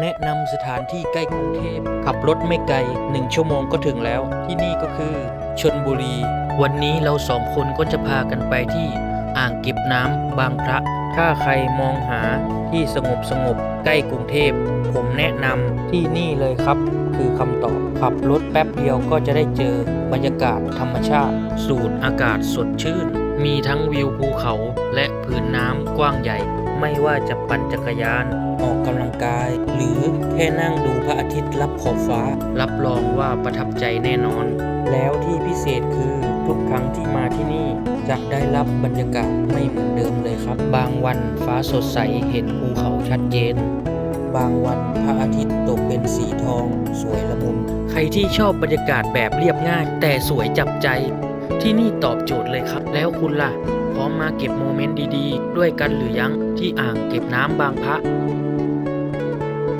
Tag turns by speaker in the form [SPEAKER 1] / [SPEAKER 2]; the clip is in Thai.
[SPEAKER 1] แนะนำสถานที่ใกล้กรุงเทพ ขับรถไม่ไกล 1 ชั่วโมงก็ถึงแล้ว ที่นี่ก็คือชนบุรี วันนี้เราสองคนก็จะพากันไปที่อ่างเก็บน้ำบางพระ ถ้าใครมองหาที่สงบสงบๆใกล้กรุงเทพ ผมแนะนำที่นี่เลยครับ คือคำตอบขับรถแป๊บเดียวก็จะได้เจอบรรยากาศธรรมชาติ สูดอากาศสดชื่น มีทั้งวิวภูเขาและพื้นน้ำกว้างใหญ่ ไม่ว่าจะปั่นจักรยาน ออกกำลังกาย หรือแค่นั่งดูพระอาทิตย์รับขอบฟ้า รับรองว่าประทับใจแน่นอน แล้วที่พิเศษคือทุกครั้งที่มาที่นี่ จะได้รับบรรยากาศไม่เหมือนเดิมเลยครับ บางวันฟ้าสดใสเห็นภูเขาชัดเจน บางวันพระอาทิตย์ตกเป็นสีทอง สวยละมุนใครที่ชอบบรรยากาศแบบเรียบง่าย แต่สวยจับใจ ที่นี่ตอบโจทย์เลยครับ แล้วคุณล่ะพ ร้อมมาเก็บโมเมนต์ดีๆ ด้วยกันหรือยังที่อ่างเก็บน้ำบางพระ